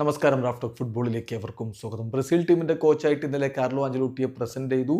നമസ്കാരം റാഫ്റ്റോക്ക് ഫുട്ബോളിലേക്ക് അവർക്കും സ്വാഗതം. ബ്രസീൽ ടീമിന്റെ കോച്ചായിട്ട് ഇന്നലെ കാർലോ അഞ്ചലോട്ടിയെ പ്രസന്റ് ചെയ്തു.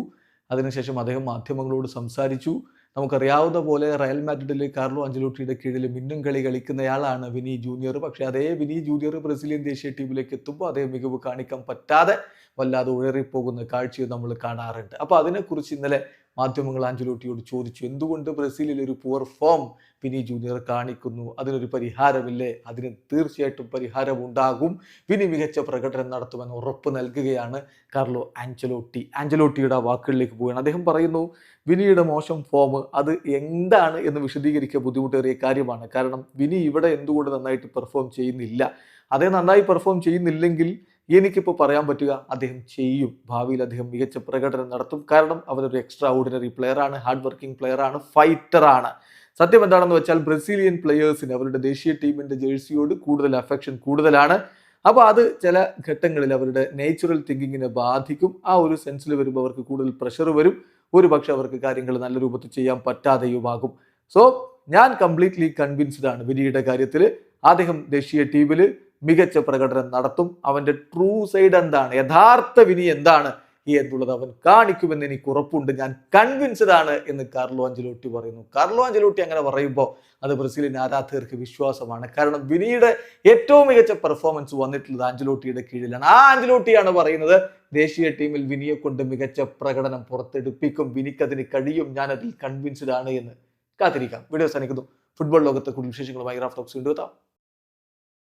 അതിനുശേഷം അദ്ദേഹം മാധ്യമങ്ങളോട് സംസാരിച്ചു. നമുക്കറിയാവുന്ന പോലെ റയൽ മാഡ്രിഡിൽ കാർലോ അഞ്ചലോട്ടിയുടെ കീഴിൽ മിന്നും കളി കളിക്കുന്നയാളാണ് വിനി ജൂനിയർ. പക്ഷേ അതേ വിനി ജൂനിയർ ബ്രസീലിയൻ ദേശീയ ടീമിലേക്ക് എത്തുമ്പോൾ അതേ മികവ് കാണിക്കാൻ പറ്റാതെ വല്ലാതെ ഉഴറിപ്പോകുന്ന കാഴ്ചയും നമ്മൾ കാണാറുണ്ട്. അപ്പോൾ അതിനെക്കുറിച്ച് ഇന്നലെ മാധ്യമങ്ങൾ ആഞ്ചലോട്ടിയോട് ചോദിച്ചു എന്തുകൊണ്ട് ബ്രസീലിൽ ഒരു പുവർ ഫോം വിനി ജൂനിയർ കാണിക്കുന്നു? അതിനൊരു പരിഹാരമില്ലേ? അതിന് തീർച്ചയായിട്ടും പരിഹാരം ഉണ്ടാകും വിനി മികച്ച പ്രകടനം നടത്തുമെന്ന് ഉറപ്പ് നൽകുകയാണ് കാർലോ ആഞ്ചലോട്ടി ആഞ്ചലോട്ടിയുടെ വാക്കുകളിലേക്ക് പോവുകയാണ്. അദ്ദേഹം പറയുന്നു വിനിയുടെ മോശം ഫോം അത് എന്താണ് എന്ന് വിശദീകരിക്കുക ബുദ്ധിമുട്ടേറിയ കാര്യമാണ്. കാരണം വിനി ഇവിടെ എന്തുകൊണ്ട് നന്നായിട്ട് പെർഫോം ചെയ്യുന്നില്ല? അതേ നന്നായി പെർഫോം ചെയ്യുന്നില്ലെങ്കിൽ എനിക്കിപ്പോൾ പറയാൻ പറ്റുക അദ്ദേഹം ചെയ്യും. ഭാവിയിൽ അദ്ദേഹം മികച്ച പ്രകടനം നടത്തും. കാരണം അവനൊരു എക്സ്ട്രാ ഓർഡിനറി പ്ലെയറാണ് ഹാർഡ് വർക്കിംഗ് പ്ലെയറാണ് ഫൈറ്ററാണ് സത്യം എന്താണെന്ന് വെച്ചാൽ ബ്രസീലിയൻ പ്ലെയേഴ്സിന് അവരുടെ ദേശീയ ടീമിന്റെ ജേഴ്സിയോട് കൂടുതൽ അഫെക്ഷൻ കൂടുതലാണ്. അപ്പോൾ അത് ചില ഘട്ടങ്ങളിൽ അവരുടെ നേച്ചുറൽ തിങ്കിങ്ങിനെ ബാധിക്കും. ആ ഒരു സെൻസിൽ വരുമ്പോൾ അവർക്ക് കൂടുതൽ പ്രഷർ വരും. ഒരു പക്ഷെ അവർക്ക് കാര്യങ്ങൾ നല്ല രൂപത്തിൽ ചെയ്യാൻ പറ്റാതെയുമാകും. സോ ഞാൻ കംപ്ലീറ്റ്ലി കൺവിൻസ്ഡ് ആണ് വിനിയുടെ കാര്യത്തിൽ അദ്ദേഹം ദേശീയ ടീമിൽ മികച്ച പ്രകടനം നടത്തും. അവന്റെ ട്രൂ സൈഡ് എന്താണ്? യഥാർത്ഥ വിനി എന്താണ്? എന്നുള്ളത് അവൻ കാണിക്കുമെന്ന് എനിക്ക് ഉറപ്പുണ്ട്. ഞാൻ കൺവിൻസ്ഡ് ആണ് എന്ന് കാർലോ അഞ്ചലോട്ടി പറയുന്നു. കാർലോ അഞ്ചലോട്ടി അങ്ങനെ പറയുമ്പോൾ അത് ബ്രസീലിൻ ആരാധകർക്ക് വിശ്വാസമാണ്. കാരണം വിനിയുടെ ഏറ്റവും മികച്ച പെർഫോമൻസ് വന്നിട്ടുള്ളത് ആഞ്ചലോട്ടിയുടെ കീഴിലാണ്. ആ ആഞ്ചലോട്ടിയാണ് പറയുന്നത് ദേശീയ ടീമിൽ വിനിയെ കൊണ്ട് മികച്ച പ്രകടനം പുറത്തെടുപ്പിക്കും. വിനിക്കതിന് കഴിയും. ഞാൻ അതിൽ കൺവിൻസ്ഡ് ആണ് എന്ന്. കാത്തിരിക്കാം. വീഡിയോ അനിക്കുന്നു ഫുട്ബോൾ ലോകത്തെ കൂടുതൽ വിശേഷങ്ങളുമായി ഗ്രാഫ് ടോക്സ് കൊണ്ടുവെത്താം